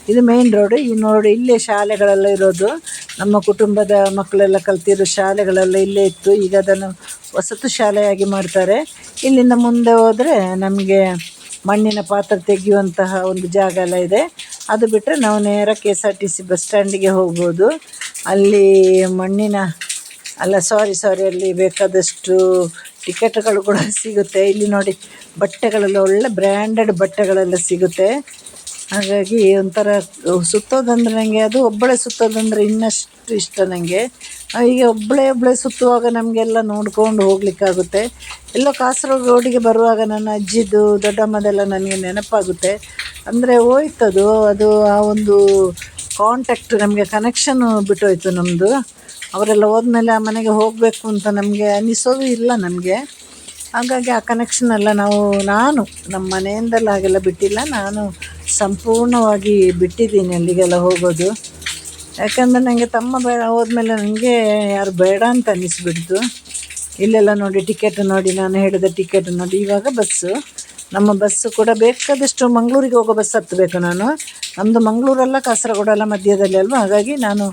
S1: ಇದು ಮೇನ್ ರೋಡು ಈ ರೋಡ್ ಇಲ್ಲೇ ಶಾಲೆಗಳೆಲ್ಲ ಇರೋದು. ನಮ್ಮ ಕುಟುಂಬದ ಮಕ್ಕಳೆಲ್ಲ ಕಲ್ತಿರೋ ಶಾಲೆಗಳೆಲ್ಲ ಇಲ್ಲೇ ಇತ್ತು. ಈಗ ಅದನ್ನು ವಸತಿ ಶಾಲೆಯಾಗಿ ಮಾಡ್ತಾರೆ. ಇಲ್ಲಿಂದ ಮುಂದೆ ಹೋದರೆ ನಮಗೆ ಮಣ್ಣಿನ ಪಾತ್ರೆ ತೆಗೆಯುವಂತಹ ಒಂದು ಜಾಗ ಎಲ್ಲ ಇದೆ. ಅದು ಬಿಟ್ಟರೆ ನಾವು ನೇರ K S R T C bus ಸ್ಟ್ಯಾಂಡಿಗೆ ಹೋಗ್ಬೋದು. ಅಲ್ಲಿ ಮಣ್ಣಿನ ಅಲ್ಲ ಸಾರಿ ಸಾರಿ ಅಲ್ಲಿ ಬೇಕಾದಷ್ಟು ಟಿಕೆಟ್ಗಳು ಕೂಡ ಸಿಗುತ್ತೆ. ಇಲ್ಲಿ ನೋಡಿ, ಬಟ್ಟೆಗಳೆಲ್ಲ, ಒಳ್ಳೆ ಬ್ರ್ಯಾಂಡೆಡ್ ಬಟ್ಟೆಗಳೆಲ್ಲ ಸಿಗುತ್ತೆ. ಹಾಗಾಗಿ ಒಂಥರ ಸುತ್ತೋದಂದ್ರೆ ನನಗೆ ಅದು ಒಬ್ಬಳೇ ಸುತ್ತೋದಂದರೆ ಇನ್ನಷ್ಟು ಇಷ್ಟ ನನಗೆ ಈಗ ಒಬ್ಬಳೇ ಒಬ್ಬಳೇ ಸುತ್ತುವಾಗ ನಮಗೆಲ್ಲ ನೋಡ್ಕೊಂಡು ಹೋಗ್ಲಿಕ್ಕಾಗುತ್ತೆ. ಎಲ್ಲೋ ಕಾಸರಗೋಡು ರೋಡಿಗೆ ಬರುವಾಗ ನನ್ನ ಅಜ್ಜಿದು, ದೊಡ್ಡಮ್ಮದೆಲ್ಲ ನನಗೆ ನೆನಪಾಗುತ್ತೆ. ಅಂದರೆ ಹೋಯ್ತದು, ಅದು ಆ ಒಂದು ಕಾಂಟ್ಯಾಕ್ಟ್ ನಮಗೆ ಕನೆಕ್ಷನ್ ಬಿಟ್ಟೋಯ್ತು ನಮ್ಮದು ಅವರೆಲ್ಲ ಹೋದ್ಮೇಲೆ ಆ ಮನೆಗೆ ಹೋಗಬೇಕು ಅಂತ ನಮಗೆ ಅನ್ನಿಸೋದು ಇಲ್ಲ ನಮಗೆ. ಹಾಗಾಗಿ ಆ ಕನೆಕ್ಷನ್ ಎಲ್ಲ ನಾವು, ನಾನು ನಮ್ಮ ಮನೆಯಿಂದಲ್ಲ ಹಾಗೆಲ್ಲ ಬಿಟ್ಟಿಲ್ಲ. ನಾನು ಸಂಪೂರ್ಣವಾಗಿ ಬಿಟ್ಟಿದ್ದೀನಿ ಅಲ್ಲಿಗೆಲ್ಲ ಹೋಗೋದು. ಯಾಕಂದರೆ ನನಗೆ ತಮ್ಮ ಬೇಡ ಹೋದ್ಮೇಲೆ ನನಗೆ ಯಾರು ಬೇಡ ಅಂತ ಅನ್ನಿಸ್ಬಿಡ್ತು ಇಲ್ಲೆಲ್ಲ ನೋಡಿ ಟಿಕೆಟ್ ನೋಡಿ, ನಾನು ಹೇಳಿದ ಟಿಕೆಟ್ ನೋಡಿ, ಇವಾಗ ಬಸ್ಸು. ನಮ್ಮ ಬಸ್ಸು ಕೂಡ ಬೇಕಾದಷ್ಟು ಮಂಗಳೂರಿಗೆ ಹೋಗೋ ಬಸ್ ಹತ್ತಬೇಕು ನಾನು. ನಮ್ಮದು ಮಂಗಳೂರಲ್ಲ ಕಾಸರಗೋಡಲ್ಲ ಮಧ್ಯದಲ್ಲಿ ಅಲ್ವ? ಹಾಗಾಗಿ ನಾನು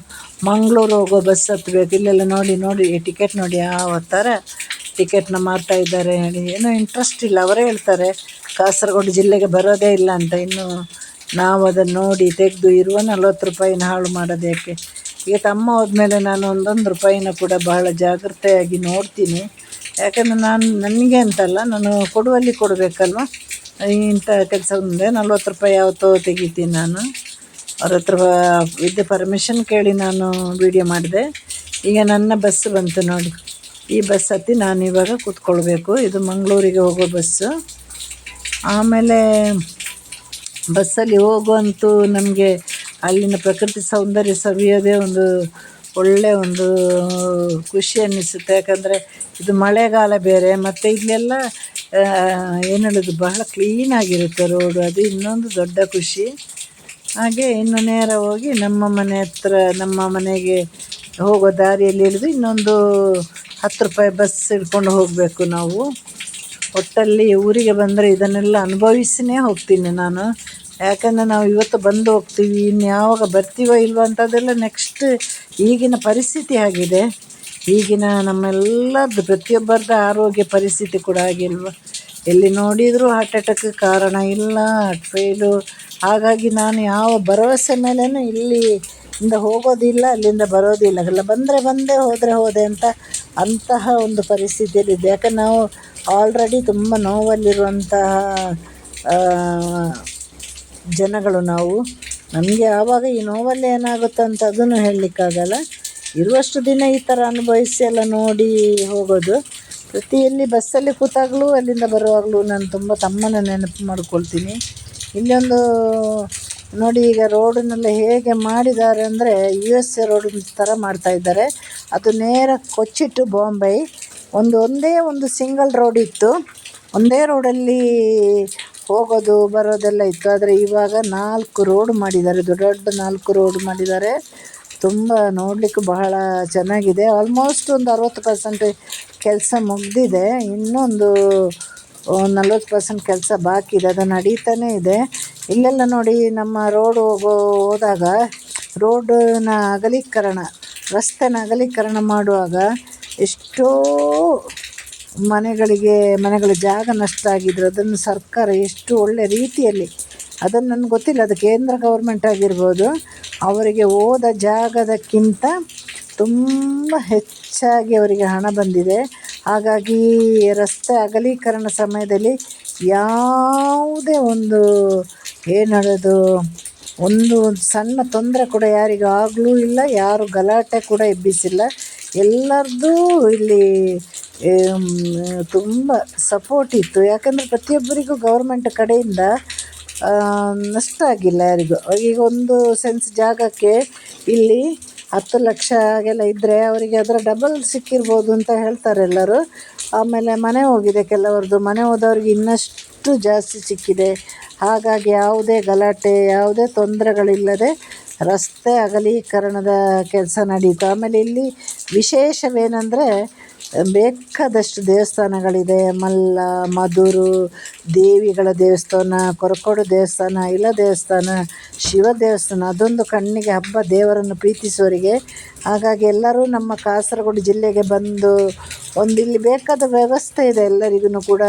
S1: ಮಂಗಳೂರು ಹೋಗೋ ಬಸ್ ಹತ್ತಬೇಕು. ಇಲ್ಲೆಲ್ಲ ನೋಡಿ ನೋಡಿ ಟಿಕೆಟ್ ನೋಡಿ ಯಾವ ಥರ ಟಿಕೆಟ್ನ ಮಾರ್ತಾ ಇದ್ದಾರೆ ಹೇಳಿ. ಏನೋ ಇಂಟ್ರೆಸ್ಟ್ ಇಲ್ಲ. ಅವರೇ ಹೇಳ್ತಾರೆ, ಕಾಸರಗೋಡು ಜಿಲ್ಲೆಗೆ ಬರೋದೇ ಇಲ್ಲ ಅಂತ. ಇನ್ನು ನಾವು ಅದನ್ನು ನೋಡಿ ತೆಗೆದು ಇರುವ ನಲ್ವತ್ತು ರೂಪಾಯಿನ ಹಾಳು ಮಾಡೋದೇಕೆ ಈಗ ತಮ್ಮ ಹೋದ್ಮೇಲೆ ನಾನು ಒಂದೊಂದು ರೂಪಾಯಿನ ಕೂಡ ಬಹಳ ಜಾಗ್ರತೆಯಾಗಿ ನೋಡ್ತೀನಿ. ಯಾಕಂದರೆ ನಾನು, ನನಗೆ ಅಂತಲ್ಲ, ನಾನು ಕೊಡುವಲ್ಲಿ ಕೊಡಬೇಕಲ್ವ? ಇಂಥ ಕೆಲಸ ಮುಂದೆ ನಲ್ವತ್ತು ರೂಪಾಯಿ ಯಾವತ್ತೋ ತೆಗಿತೀನಿ ನಾನು. ಅವ್ರ ಹತ್ರ ಇದ್ದ ಪರ್ಮಿಷನ್ ಕೇಳಿ ನಾನು ವೀಡಿಯೋ ಮಾಡಿದೆ. ಈಗ ನನ್ನ ಬಸ್ ಬಂತು ನೋಡಿ. ಈ ಬಸ್ ಹತ್ತಿ ನಾನು ಇವಾಗ ಕೂತ್ಕೊಳ್ಬೇಕು. ಇದು ಮಂಗಳೂರಿಗೆ ಹೋಗೋ ಬಸ್ಸು ಆಮೇಲೆ ಬಸ್ಸಲ್ಲಿ ಹೋಗುವಂತೂ ನಮಗೆ ಅಲ್ಲಿನ ಪ್ರಕೃತಿ ಸೌಂದರ್ಯ ಸವಿಯೋದೇ ಒಂದು ಒಳ್ಳೆಯ ಒಂದು, ಖುಷಿ ಅನ್ನಿಸುತ್ತೆ. ಯಾಕಂದರೆ ಇದು ಮಳೆಗಾಲ ಬೇರೆ, ಮತ್ತು ಇಲ್ಲೆಲ್ಲ ಏನು ಹೇಳೋದು, ಬಹಳ ಕ್ಲೀನಾಗಿರುತ್ತೆ ರೋಡು ಅದು ಇನ್ನೊಂದು ದೊಡ್ಡ ಖುಷಿ. ಹಾಗೆ ಇನ್ನು ನೇರ ಹೋಗಿ ನಮ್ಮ ಮನೆ ಹತ್ರ, ನಮ್ಮ ಮನೆಗೆ ಹೋಗೋ ದಾರಿಯಲ್ಲಿ ಇಳಿದು ಇನ್ನೊಂದು ಹತ್ತು ರೂಪಾಯಿ ಬಸ್ ಹಿಡ್ಕೊಂಡು ಹೋಗಬೇಕು ನಾವು. ಒಟ್ಟಲ್ಲಿ ಊರಿಗೆ ಬಂದರೆ ಇದನ್ನೆಲ್ಲ ಅನುಭವಿಸಿನೇ ಹೋಗ್ತೀನಿ ನಾನು. ಯಾಕಂದರೆ ನಾವು ಇವತ್ತು ಬಂದು ಹೋಗ್ತೀವಿ ಇನ್ನು ಯಾವಾಗ ಬರ್ತೀವೋ ಇಲ್ವೋ ಅಂಥದ್ದೆಲ್ಲ ನೆಕ್ಸ್ಟ್ ಈಗಿನ ಪರಿಸ್ಥಿತಿ ಆಗಿದೆ. ಈಗಿನ ನಮ್ಮೆಲ್ಲರದ್ದು ಪ್ರತಿಯೊಬ್ಬರದ ಆರೋಗ್ಯ ಪರಿಸ್ಥಿತಿ ಕೂಡ ಆಗಿಲ್ವ ಎಲ್ಲಿ ನೋಡಿದರೂ ಹಾರ್ಟ್ ಅಟ್ಯಾಕ್ ಕಾರಣ ಇಲ್ಲ ಹಾರ್ಟ್ ಫೇಲು ಹಾಗಾಗಿ ನಾನು ಯಾವ ಭರವಸೆ ಮೇಲೆಯೂ ಇಲ್ಲಿ ಇಂದ ಹೋಗೋದಿಲ್ಲ, ಅಲ್ಲಿಂದ ಬರೋದಿಲ್ಲ. ಅಲ್ಲ ಬಂದರೆ ಬಂದೆ, ಹೋದರೆ ಹೋದೆ ಅಂತ ಅಂತಹ ಒಂದು ಪರಿಸ್ಥಿತಿಯಲ್ಲಿದೆ ಯಾಕಂದ್ರೆ ನಾವು ಆಲ್ರೆಡಿ ತುಂಬ ನೋವಲ್ಲಿರುವಂತಹ ಜನಗಳು ನಾವು, ನಮಗೆ ಆವಾಗ ಈ ನೋವಲ್ಲಿ ಏನಾಗುತ್ತೆ ಅಂತ ಅದನ್ನು ಹೇಳಲಿಕ್ಕಾಗಲ್ಲ. ಇರುವಷ್ಟು ದಿನ ಈ ಥರ ಅನುಭವಿಸಿ ಎಲ್ಲ ನೋಡಿ ಹೋಗೋದು. ಪ್ರತಿಯಲ್ಲಿ ಬಸ್ಸಲ್ಲಿ ಕೂತಾಗಲೂ, ಅಲ್ಲಿಂದ ಬರುವಾಗಲೂ ನಾನು ತುಂಬ ತಮ್ಮನ ನೆನಪು ಮಾಡ್ಕೊಳ್ತೀನಿ. ಇಲ್ಲೊಂದು, ನೋಡಿ ಈಗ ರೋಡನ್ನೆಲ್ಲ ಹೇಗೆ ಮಾಡಿದ್ದಾರೆ ಅಂದರೆ, ಯು ಎಸ್ ಎ ರೋಡ್ ಥರ ಮಾಡ್ತಾ ಇದ್ದಾರೆ. ಅದು ನೇರ ಕೊಚ್ಚಿ ಟು ಬಾಂಬೆ. ಒಂದು ಒಂದೇ ಒಂದು ಸಿಂಗಲ್ ರೋಡ್ ಇತ್ತು. ಒಂದೇ ರೋಡಲ್ಲಿ ಹೋಗೋದು, ಬರೋದೆಲ್ಲ ಇತ್ತು. ಆದರೆ ಇವಾಗ ನಾಲ್ಕು ರೋಡ್ ಮಾಡಿದ್ದಾರೆ. ದೊಡ್ಡ ದೊಡ್ಡ ನಾಲ್ಕು ರೋಡ್ ಮಾಡಿದ್ದಾರೆ. ತುಂಬ ನೋಡಲಿಕ್ಕೆ ಬಹಳ ಚೆನ್ನಾಗಿದೆ. ಆಲ್ಮೋಸ್ಟ್ ಒಂದು ಅರವತ್ತು ಪರ್ಸೆಂಟ್ ಕೆಲಸ ಮುಗಿದಿದೆ. ಇನ್ನೊಂದು ನಲ್ವತ್ತು ಪರ್ಸೆಂಟ್ ಕೆಲಸ ಬಾಕಿ ಇದೆ. ಅದು ನಡೀತಾನೇ ಇದೆ. ಇಲ್ಲೆಲ್ಲ ನೋಡಿ ನಮ್ಮ ರೋಡ್ ಹೋಗೋ, ಹೋದಾಗ ರೋಡನ್ನ ಅಗಲೀಕರಣ, ರಸ್ತೆನ ಅಗಲೀಕರಣ ಮಾಡುವಾಗ ಎಷ್ಟೋ ಮನೆಗಳಿಗೆ, ಮನೆಗಳ ಜಾಗ ನಷ್ಟ ಆಗಿದ್ರು ಅದನ್ನು ಸರ್ಕಾರ ಎಷ್ಟು ಒಳ್ಳೆ ರೀತಿಯಲ್ಲಿ, ಅದನ್ನು ನನಗೆ ಗೊತ್ತಿಲ್ಲ, ಅದು ಕೇಂದ್ರ ಗೌರ್ಮೆಂಟ್ ಆಗಿರ್ಬೋದು, ಅವರಿಗೆ ಹೋದ ಜಾಗದಕ್ಕಿಂತ ತುಂಬ ಹೆಚ್ಚಾಗಿ ಅವರಿಗೆ ಹಣ ಬಂದಿದೆ. ಹಾಗಾಗಿ ರಸ್ತೆ ಅಗಲೀಕರಣ ಸಮಯದಲ್ಲಿ ಯಾವುದೇ ಒಂದು ಏನು ಹೇಳೋದು, ಒಂದು ಸಣ್ಣ ತೊಂದರೆ ಕೂಡ ಯಾರಿಗೂ ಆಗಲೂ ಇಲ್ಲ, ಯಾರು ಗಲಾಟೆ ಕೂಡ ಎಬ್ಬಿಸಿಲ್ಲ. ಎಲ್ಲರದ್ದೂ ಇಲ್ಲಿ ತುಂಬ ಸಪೋರ್ಟ್ ಇತ್ತು. ಯಾಕಂದರೆ ಪ್ರತಿಯೊಬ್ಬರಿಗೂ ಗೌರ್ಮೆಂಟ್ ಕಡೆಯಿಂದ ನಷ್ಟ ಆಗಿಲ್ಲ ಯಾರಿಗೂ. ಈಗ ಒಂದು ಸೆನ್ಸ್ ಜಾಗಕ್ಕೆ ಇಲ್ಲಿ ಹತ್ತು ಲಕ್ಷ ಹಾಗೆಲ್ಲ ಇದ್ದರೆ ಅವರಿಗೆ ಅದರ ಡಬಲ್ ಸಿಕ್ಕಿರ್ಬೋದು ಅಂತ ಹೇಳ್ತಾರೆ ಎಲ್ಲರೂ. ಆಮೇಲೆ ಮನೆ ಹೋಗಿದೆ ಕೆಲವರದ್ದು. ಮನೆ ಹೋದವ್ರಿಗೆ ಇನ್ನಷ್ಟು ಜಾಸ್ತಿ ಸಿಕ್ಕಿದೆ. ಹಾಗಾಗಿ ಯಾವುದೇ ಗಲಾಟೆ, ಯಾವುದೇ ತೊಂದರೆಗಳಿಲ್ಲದೆ ರಸ್ತೆ ಅಗಲೀಕರಣದ ಕೆಲಸ ನಡೀತು. ಆಮೇಲೆ ಇಲ್ಲಿ ವಿಶೇಷವೇನೆಂದರೆ ಬೇಕಾದಷ್ಟು ದೇವಸ್ಥಾನಗಳಿದೆ. ಮಲ್ಲ, ಮಧುರು, ದೇವಿಗಳ ದೇವಸ್ಥಾನ, ಕೊರಕೋಡು ದೇವಸ್ಥಾನ ಇಲ್ಲ ದೇವಸ್ಥಾನ, ಶಿವ ದೇವಸ್ಥಾನ, ಅದೊಂದು ಕಣ್ಣಿಗೆ ಹಬ್ಬ ದೇವರನ್ನು ಪ್ರೀತಿಸುವವರಿಗೆ ಹಾಗಾಗಿ ಎಲ್ಲರೂ ನಮ್ಮ ಕಾಸರಗೋಡು ಜಿಲ್ಲೆಗೆ ಬಂದು ಒಂದು ಇಲ್ಲಿ ಬೇಕಾದ ವ್ಯವಸ್ಥೆ ಇದೆ ಎಲ್ಲರಿಗೂ ಕೂಡ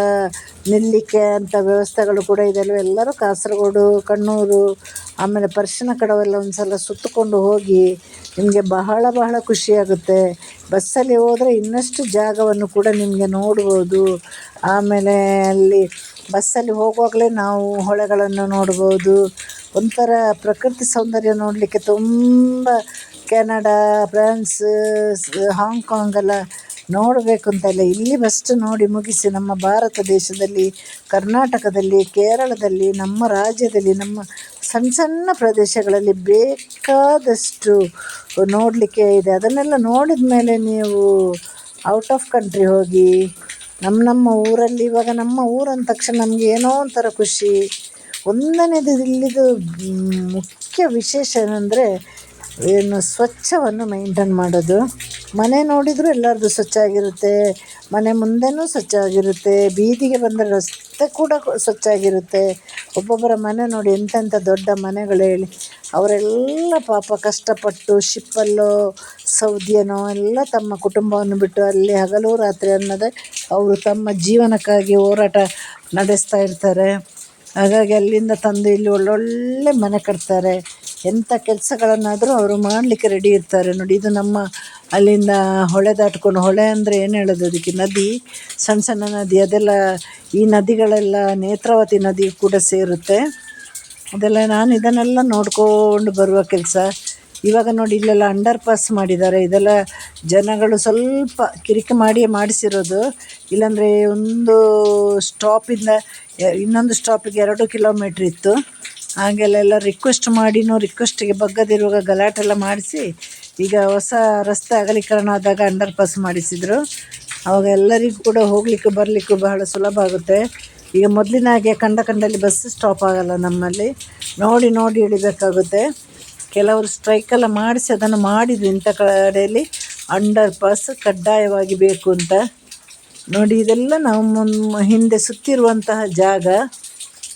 S1: ನಿಲ್ಲಲಿಕ್ಕೆ ಅಂಥ ವ್ಯವಸ್ಥೆಗಳು ಕೂಡ ಇದೆ ಅಲ್ವ? ಎಲ್ಲರೂ ಕಾಸರಗೋಡು, ಕಣ್ಣೂರು, ಆಮೇಲೆ ಪರ್ಶಿನ ಕಡವೆಲ್ಲ ಒಂದು ಸಲ ಸುತ್ತಕೊಂಡು ಹೋಗಿ ನಿಮಗೆ ಬಹಳ ಬಹಳ ಖುಷಿಯಾಗುತ್ತೆ ಬಸ್ಸಲ್ಲಿ ಹೋದರೆ ಇನ್ನಷ್ಟು ಜಾಗವನ್ನು ಕೂಡ ನಿಮಗೆ ನೋಡ್ಬೋದು. ಆಮೇಲೆ ಅಲ್ಲಿ ಬಸ್ಸಲ್ಲಿ ಹೋಗುವಾಗಲೇ ನಾವು ಹೊಳೆಗಳನ್ನು ನೋಡ್ಬೋದು. ಒಂಥರ ಪ್ರಕೃತಿ ಸೌಂದರ್ಯ ನೋಡಲಿಕ್ಕೆ ತುಂಬ ಕೆನಡಾ, ಫ್ರಾನ್ಸ್ ಹಾಂಗ್ಕಾಂಗ್ ಎಲ್ಲ ನೋಡಬೇಕು ಅಂತಲ್ಲ ಇಲ್ಲಿ ಫಸ್ಟ್ ನೋಡಿ ಮುಗಿಸಿ ನಮ್ಮ ಭಾರತ ದೇಶದಲ್ಲಿ, ಕರ್ನಾಟಕದಲ್ಲಿ, ಕೇರಳದಲ್ಲಿ, ನಮ್ಮ ರಾಜ್ಯದಲ್ಲಿ, ನಮ್ಮ ಸಣ್ಣ ಸಣ್ಣ ಪ್ರದೇಶಗಳಲ್ಲಿ ಬೇಕಾದಷ್ಟು ನೋಡಲಿಕ್ಕೆ ಇದೆ. ಅದನ್ನೆಲ್ಲ ನೋಡಿದ ಮೇಲೆ ನೀವು ಔಟ್ ಆಫ್ ಕಂಟ್ರಿ ಹೋಗಿ ನಮ್ಮ ನಮ್ಮ ಊರಲ್ಲಿ ಇವಾಗ ನಮ್ಮ ಊರಂದ ತಕ್ಷಣ ನಮಗೆ ಏನೋ ಒಂಥರ ಖುಷಿ. ಒಂದನೇದು ಇಲ್ಲಿದು ಮುಖ್ಯ ವಿಶೇಷ ಏನಂದರೆ ಏನು ಸ್ವಚ್ಛವನ್ನು ಮೈಂಟೇನ್ ಮಾಡೋದು. ಮನೆ ನೋಡಿದರೂ ಎಲ್ಲರದ್ದು ಸ್ವಚ್ಛ ಆಗಿರುತ್ತೆ ಮನೆ ಮುಂದೆನೂ ಸ್ವಚ್ಛ ಆಗಿರುತ್ತೆ ಬೀದಿಗೆ ಬಂದರೆ ರಸ್ತೆ ಕೂಡ ಸ್ವಚ್ಛ ಆಗಿರುತ್ತೆ ಒಬ್ಬೊಬ್ಬರ ಮನೆ ನೋಡಿ ಎಂತೆಂಥ ದೊಡ್ಡ ಮನೆಗಳು ಹೇಳಿ. ಅವರೆಲ್ಲ ಪಾಪ ಕಷ್ಟಪಟ್ಟು ಶಿಪ್ಪಲ್ಲೋ, ಸೌದಿಯನೋ, ಎಲ್ಲ ತಮ್ಮ ಕುಟುಂಬವನ್ನು ಬಿಟ್ಟು ಅಲ್ಲಿ ಹಗಲು ರಾತ್ರಿ ಅನ್ನೋದೇ ಅವರು ತಮ್ಮ ಜೀವನಕ್ಕಾಗಿ ಹೋರಾಟ ನಡೆಸ್ತಾ ಇರ್ತಾರೆ. ಹಾಗಾಗಿ ಅಲ್ಲಿಂದ ತಂದು ಇಲ್ಲಿ ಒಳ್ಳೊಳ್ಳೆ ಮನೆ ಕಟ್ತಾರೆ. ಎಂಥ ಕೆಲಸಗಳನ್ನಾದರೂ ಅವರು ಮಾಡಲಿಕ್ಕೆ ರೆಡಿ ಇರ್ತಾರೆ. ನೋಡಿ, ಇದು ನಮ್ಮ ಅಲ್ಲಿಂದ ಹೊಳೆ ದಾಟ್ಕೊಂಡು, ಹೊಳೆ ಅಂದರೆ ಏನು ಹೇಳೋದು ಅದಕ್ಕೆ? ನದಿ, ಸಣ್ಣ ಸಣ್ಣ ನದಿ, ಅದೆಲ್ಲ ಈ ನದಿಗಳೆಲ್ಲ ನೇತ್ರಾವತಿ ನದಿ ಕೂಡ ಸೇರುತ್ತೆ. ಅದೆಲ್ಲ ನಾನು ಇದನ್ನೆಲ್ಲ ನೋಡ್ಕೊಂಡು ಬರುವ ಕೆಲಸ. ಇವಾಗ ನೋಡಿ, ಇಲ್ಲೆಲ್ಲ ಅಂಡರ್ ಪಾಸ್ ಮಾಡಿದ್ದಾರೆ. ಇದೆಲ್ಲ ಜನಗಳು ಸ್ವಲ್ಪ ಕಿರಿಕಿ ಮಾಡಿಯೇ ಮಾಡಿಸಿರೋದು. ಇಲ್ಲಾಂದರೆ ಒಂದು ಸ್ಟಾಪಿಂದ ಇನ್ನೊಂದು ಸ್ಟಾಪಿಗೆ ಎರಡು ಕಿಲೋಮೀಟ್ರ್ ಇತ್ತು. ಹಾಗೆಲ್ಲ ರಿಕ್ವೆಸ್ಟ್ ಮಾಡಿನೂ ರಿಕ್ವೆಸ್ಟಿಗೆ ಬಗ್ಗದಿರುವಾಗ ಗಲಾಟೆ ಎಲ್ಲ ಮಾಡಿಸಿ ಈಗ ಹೊಸ ರಸ್ತೆ ಅಗಲೀಕರಣ ಆದಾಗ ಅಂಡರ್ ಪಾಸ್ ಮಾಡಿಸಿದರು. ಆವಾಗ ಎಲ್ಲರಿಗೂ ಕೂಡ ಹೋಗಲಿಕ್ಕೂ ಬರಲಿಕ್ಕೂ ಬಹಳ ಸುಲಭ ಆಗುತ್ತೆ. ಈಗ ಮೊದಲಿನ ಹಾಗೆ ಕಂಡ ಕಂಡಲ್ಲಿ ಬಸ್ ಸ್ಟಾಪ್ ಆಗೋಲ್ಲ ನಮ್ಮಲ್ಲಿ. ನೋಡಿ ನೋಡಿ ಇಳಿಬೇಕಾಗುತ್ತೆ. ಕೆಲವರು ಸ್ಟ್ರೈಕೆಲ್ಲ ಮಾಡಿಸಿ ಅದನ್ನು ಮಾಡಿದ್ರು ಇಂಥ ಕಡೆಯಲ್ಲಿ ಅಂಡರ್ ಪಾಸ್ ಕಡ್ಡಾಯವಾಗಿ ಬೇಕು ಅಂತ. ನೋಡಿ, ಇದೆಲ್ಲ ನಮ್ಮ ಹಿಂದೆ ಸುತ್ತಿರುವಂತಹ ಜಾಗ.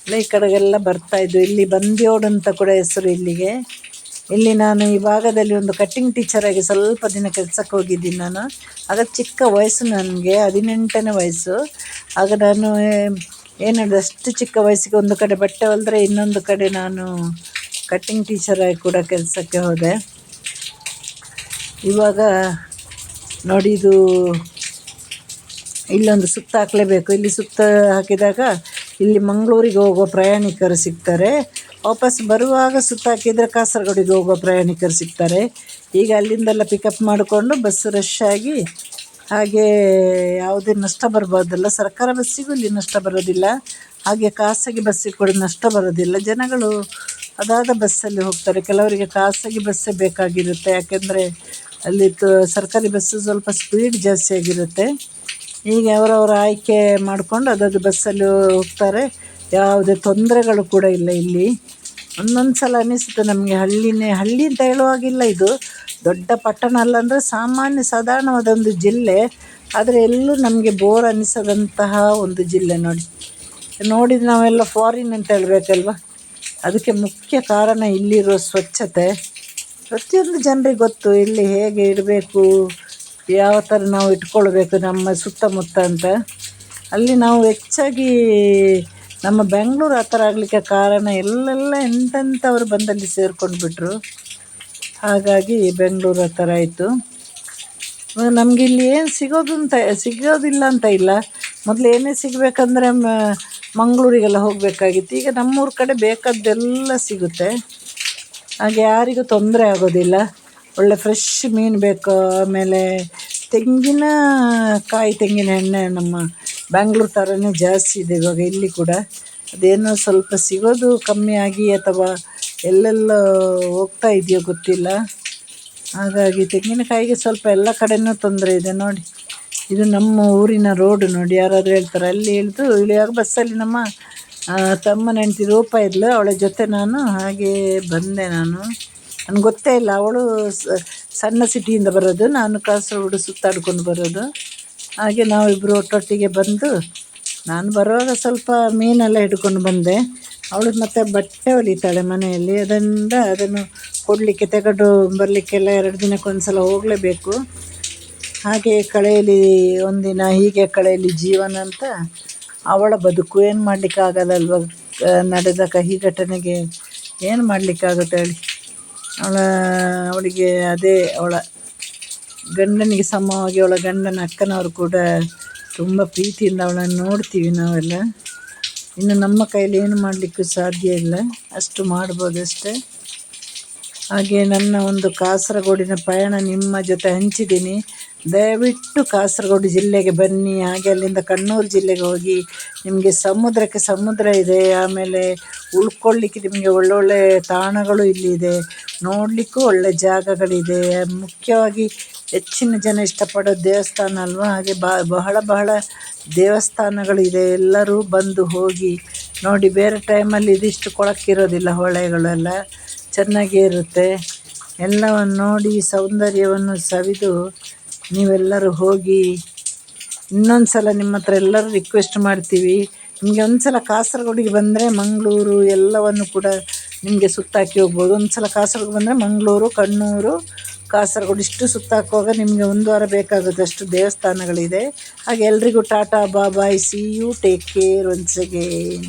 S1: ಈ ಕಡೆಗೆಲ್ಲ ಬರ್ತಾಯಿದ್ವು ಇಲ್ಲಿ ಬಂದ್ಯೋಡು ಅಂತ ಕೂಡ ಹೆಸರು ಇಲ್ಲಿಗೆ. ಇಲ್ಲಿ ನಾನು ಈ ಭಾಗದಲ್ಲಿ ಒಂದು ಕಟ್ಟಿಂಗ್ ಟೀಚರಾಗಿ ಸ್ವಲ್ಪ ದಿನ ಕೆಲಸಕ್ಕೆ ಹೋಗಿದ್ದೀನಿ ನಾನು. ಆಗ ಚಿಕ್ಕ ವಯಸ್ಸು ನನಗೆ, ಹದಿನೆಂಟನೇ ವಯಸ್ಸು. ಆಗ ನಾನು ಏನು ಹೇಳಿದೆ, ಅಷ್ಟು ಚಿಕ್ಕ ವಯಸ್ಸಿಗೆ ಒಂದು ಕಡೆ ಬಟ್ಟೆ ಹೊಲಿದ್ರೆ ಇನ್ನೊಂದು ಕಡೆ ನಾನು ಕಟ್ಟಿಂಗ್ ಟೀಚರಾಗಿ ಕೂಡ ಕೆಲಸಕ್ಕೆ ಹೋದೆ. ಇವಾಗ ನೋಡಿ, ಇದು ಇಲ್ಲೊಂದು ಸುತ್ತ ಹಾಕಲೇಬೇಕು. ಇಲ್ಲಿ ಸುತ್ತ ಹಾಕಿದಾಗ ಇಲ್ಲಿ ಮಂಗಳೂರಿಗೆ ಹೋಗೋ ಪ್ರಯಾಣಿಕರು ಸಿಗ್ತಾರೆ. ವಾಪಸ್ ಬರುವಾಗ ಸುತ್ತಾಕಿದ್ರೆ ಕಾಸರಗೋಡಿಗೆ ಹೋಗೋ ಪ್ರಯಾಣಿಕರು ಸಿಗ್ತಾರೆ. ಈಗ ಅಲ್ಲಿಂದೆಲ್ಲ ಪಿಕಪ್ ಮಾಡಿಕೊಂಡು ಬಸ್ ರಶ್ ಆಗಿ ಹಾಗೆ ಯಾವುದೇ ನಷ್ಟ ಬರ್ಬೋದಲ್ಲ, ಸರ್ಕಾರ ಬಸ್ಸಿಗೂ ಇಲ್ಲಿ ನಷ್ಟ ಬರೋದಿಲ್ಲ. ಹಾಗೆ ಖಾಸಗಿ ಬಸ್ಸಿಗೆ ಕೂಡ ನಷ್ಟ ಬರೋದಿಲ್ಲ. ಜನಗಳು ಅದಾದ ಬಸ್ಸಲ್ಲಿ ಹೋಗ್ತಾರೆ. ಕೆಲವರಿಗೆ ಖಾಸಗಿ ಬಸ್ಸೇ ಬೇಕಾಗಿರುತ್ತೆ. ಯಾಕೆಂದರೆ ಅಲ್ಲಿ ಸರ್ಕಾರಿ ಬಸ್ಸು ಸ್ವಲ್ಪ ಸ್ಪೀಡ್ ಜಾಸ್ತಿ ಆಗಿರುತ್ತೆ. ಹೀಗೆ ಅವರವರ ಆಯ್ಕೆ ಮಾಡಿಕೊಂಡು ಅದದು ಬಸ್ಸಲ್ಲಿ ಹೋಗ್ತಾರೆ. ಯಾವುದೇ ತೊಂದರೆಗಳು ಕೂಡ ಇಲ್ಲ ಇಲ್ಲಿ. ಒಂದೊಂದು ಸಲ ಅನ್ನಿಸುತ್ತೆ ನಮಗೆ ಹಳ್ಳಿನೇ, ಹಳ್ಳಿ ಅಂತ ಹೇಳುವಾಗಿಲ್ಲ ಇದು ದೊಡ್ಡ ಪಟ್ಟಣ ಅಲ್ಲ ಅಂದರೆ ಸಾಮಾನ್ಯ ಸಾಧಾರಣವಾದ ಒಂದು ಜಿಲ್ಲೆ. ಆದರೆ ಎಲ್ಲೂ ನಮಗೆ ಬೋರ್ ಅನ್ನಿಸದಂತಹ ಒಂದು ಜಿಲ್ಲೆ ನೋಡಿ. ನೋಡಿದ್ರೆ ನಾವೆಲ್ಲ ಫಾರಿನ್ ಅಂತ ಹೇಳಬೇಕಲ್ವ? ಅದಕ್ಕೆ ಮುಖ್ಯ ಕಾರಣ ಇಲ್ಲಿರೋ ಸ್ವಚ್ಛತೆ. ಪ್ರತಿಯೊಂದು ಜನರಿಗೆ ಗೊತ್ತು ಇಲ್ಲಿ ಹೇಗೆ ಇಡಬೇಕು. ಯಾವ ಥರ ನಾವು ಇಟ್ಕೊಳ್ಬೇಕು ನಮ್ಮ ಸುತ್ತಮುತ್ತ ಅಂತ. ಅಲ್ಲಿ ನಾವು ಹೆಚ್ಚಾಗಿ ನಮ್ಮ ಬೆಂಗಳೂರು ಆ ಥರ ಆಗಲಿಕ್ಕೆ ಕಾರಣ ಎಲ್ಲೆಲ್ಲ ಎಂತೆಂಥವ್ರು ಬಂದಲ್ಲಿ ಸೇರ್ಕೊಂಡು ಬಿಟ್ಟರು ಹಾಗಾಗಿ ಬೆಂಗಳೂರು ಆ ಥರ ಆಯಿತು. ನಮಗೆ ಇಲ್ಲಿ ಏನು ಸಿಗೋದು ಅಂತ, ಸಿಗೋದಿಲ್ಲ ಅಂತ ಇಲ್ಲ. ಮೊದಲು ಏನೇ ಸಿಗಬೇಕಂದ್ರೆ ಮಂಗಳೂರಿಗೆಲ್ಲ ಹೋಗಬೇಕಾಗಿತ್ತು. ಈಗ ನಮ್ಮೂರ ಕಡೆ ಬೇಕಾದ್ದೆಲ್ಲ ಸಿಗುತ್ತೆ. ಹಾಗೆ ಯಾರಿಗೂ ತೊಂದರೆ ಆಗೋದಿಲ್ಲ. ಒಳ್ಳೆ ಫ್ರೆಶ್ ಮೀನು ಬೇಕು, ಆಮೇಲೆ ತೆಂಗಿನ ಕಾಯಿ, ತೆಂಗಿನ ಎಣ್ಣೆ ನಮ್ಮ ಬ್ಯಾಂಗ್ಳೂರ್ ಥರನೇ ಜಾಸ್ತಿ ಇದೆ ಇವಾಗ ಇಲ್ಲಿ ಕೂಡ. ಅದೇನೋ ಸ್ವಲ್ಪ ಸಿಗೋದು ಕಮ್ಮಿಯಾಗಿ ಅಥವಾ ಎಲ್ಲೆಲ್ಲೋ ಹೋಗ್ತಾ ಇದೆಯೋ ಗೊತ್ತಿಲ್ಲ. ಹಾಗಾಗಿ ತೆಂಗಿನಕಾಯಿಗೆ ಸ್ವಲ್ಪ ಎಲ್ಲ ಕಡೆಯೂ ತೊಂದರೆ ಇದೆ ನೋಡಿ. ಇದು ನಮ್ಮ ಊರಿನ ರೋಡು ನೋಡಿ, ಯಾರಾದರೂ ಹೇಳ್ತಾರೆ, ಅಲ್ಲಿ ಇಳಿದು ಇಳಿಯಾಗ ಬಸ್ಸಲ್ಲಿ ನಮ್ಮ ತಮ್ಮನ ಹೆಂಡ್ತಿ ರೂಪ ಇದ್ಲು, ಅವಳ ಜೊತೆ ನಾನು ಹಾಗೇ ಬಂದೆ ನಾನು. ನನಗೆ ಗೊತ್ತೇ ಇಲ್ಲ. ಅವಳು ಸಣ್ಣ ಸಿಟಿಯಿಂದ ಬರೋದು, ನಾನು ಕಾಸರಗೋಡು ಸುತ್ತಾಡ್ಕೊಂಡು ಬರೋದು. ಹಾಗೆ ನಾವಿಬ್ಬರು ಒಟ್ಟೊಟ್ಟಿಗೆ ಬಂದು, ನಾನು ಬರುವಾಗ ಸ್ವಲ್ಪ ಮೀನೆಲ್ಲ ಹಿಡ್ಕೊಂಡು ಬಂದೆ. ಅವಳು ಮತ್ತೆ ಬಟ್ಟೆ ಹೊಲಿತಾಳೆ ಮನೆಯಲ್ಲಿ. ಅದರಿಂದ ಅದನ್ನು ಕೊಡಲಿಕ್ಕೆ ತೆಗೆದು ಬರಲಿಕ್ಕೆಲ್ಲ ಎರಡು ದಿನಕ್ಕೊಂದು ಸಲ ಹೋಗಲೇಬೇಕು. ಹಾಗೆ ಕಳೆಯಲ್ಲಿ ಒಂದಿನ ಹೀಗೆ ಕಳೆಯಲ್ಲಿ ಜೀವನ ಅಂತ ಅವಳ ಬದುಕು. ಏನು ಮಾಡಲಿಕ್ಕಾಗಲ್ಲಲ್ವ ನಡೆದ ಕಹಿ ಘಟನೆಗೆ ಏನು ಮಾಡಲಿಕ್ಕಾಗುತ್ತೆ ಹೇಳಿ. ಅವಳ, ಅವಳಿಗೆ ಅದೇ ಅವಳ ಗಂಡನಿಗೆ ಸಮವಾಗಿ ಅವಳ ಗಂಡನ ಅಕ್ಕನವರು ಕೂಡ ತುಂಬ ಪ್ರೀತಿಯಿಂದ ಅವಳನ್ನು ನೋಡ್ತೀವಿ ನಾವೆಲ್ಲ. ಇನ್ನು ನಮ್ಮ ಕೈಯಲ್ಲಿ ಏನು ಮಾಡಲಿಕ್ಕೂ ಸಾಧ್ಯ ಇಲ್ಲ. ಅಷ್ಟು ಮಾಡ್ಬೋದಷ್ಟೇ ಹಾಗೆ ನನ್ನ ಒಂದು ಕಾಸರಗೋಡಿನ ಪಯಣ ನಿಮ್ಮ ಜೊತೆ ಹಂಚಿದ್ದೀನಿ. ದಯವಿಟ್ಟು ಕಾಸರಗೋಡು ಜಿಲ್ಲೆಗೆ ಬನ್ನಿ, ಹಾಗೆ ಅಲ್ಲಿಂದ ಕಣ್ಣೂರು ಜಿಲ್ಲೆಗೆ ಹೋಗಿ. ನಿಮಗೆ ಸಮುದ್ರಕ್ಕೆ ಸಮುದ್ರ ಇದೆ, ಆಮೇಲೆ ಉಳ್ಕೊಳ್ಳಿಕ್ಕೆ ನಿಮಗೆ ಒಳ್ಳೊಳ್ಳೆ ತಾಣಗಳು ಇಲ್ಲಿದೆ. ನೋಡಲಿಕ್ಕೂ ಒಳ್ಳೆ ಜಾಗಗಳಿದೆ. ಮುಖ್ಯವಾಗಿ ಹೆಚ್ಚಿನ ಜನ ಇಷ್ಟಪಡೋ ದೇವಸ್ಥಾನ ಅಲ್ವಾ? ಹಾಗೆ ಬಹಳ ಬಹಳ ದೇವಸ್ಥಾನಗಳಿದೆ. ಎಲ್ಲರೂ ಬಂದು ಹೋಗಿ ನೋಡಿ, ಬೇರೆ ಟೈಮಲ್ಲಿ ಇದಿಷ್ಟು ಕೊಳಕ್ಕಿರೋದಿಲ್ಲ ಹೊಳೆಗಳೆಲ್ಲ. ಚೆನ್ನಾಗೇ ಇರುತ್ತೆ. ಎಲ್ಲವನ್ನು ನೋಡಿ, ಸೌಂದರ್ಯವನ್ನು ಸವಿದು ನೀವೆಲ್ಲರೂ ಹೋಗಿ ಇನ್ನೊಂದು ಸಲ ನಿಮ್ಮ ಹತ್ರ ಎಲ್ಲರೂ ರಿಕ್ವೆಸ್ಟ್ ಮಾಡ್ತೀವಿ. ನಿಮಗೆ ಒಂದು ಸಲ ಕಾಸರಗೋಡಿಗೆ ಬಂದರೆ ಮಂಗಳೂರು ಎಲ್ಲವನ್ನು ಕೂಡ ನಿಮಗೆ ಸುತ್ತಾಕಿ ಹೋಗ್ಬೋದು. ಒಂದು ಸಲ ಕಾಸರಗೋಡು ಬಂದರೆ ಮಂಗಳೂರು, ಕಣ್ಣೂರು, ಕಾಸರಗೋಡು ಇಷ್ಟು ಸುತ್ತಾಕುವಾಗ ನಿಮಗೆ ಒಂದು ವಾರ ಬೇಕಾಗುತ್ತೆ ಅಷ್ಟು ದೇವಸ್ಥಾನಗಳಿದೆ. ಹಾಗೆ ಎಲ್ರಿಗೂ tata bye bye see you take care once again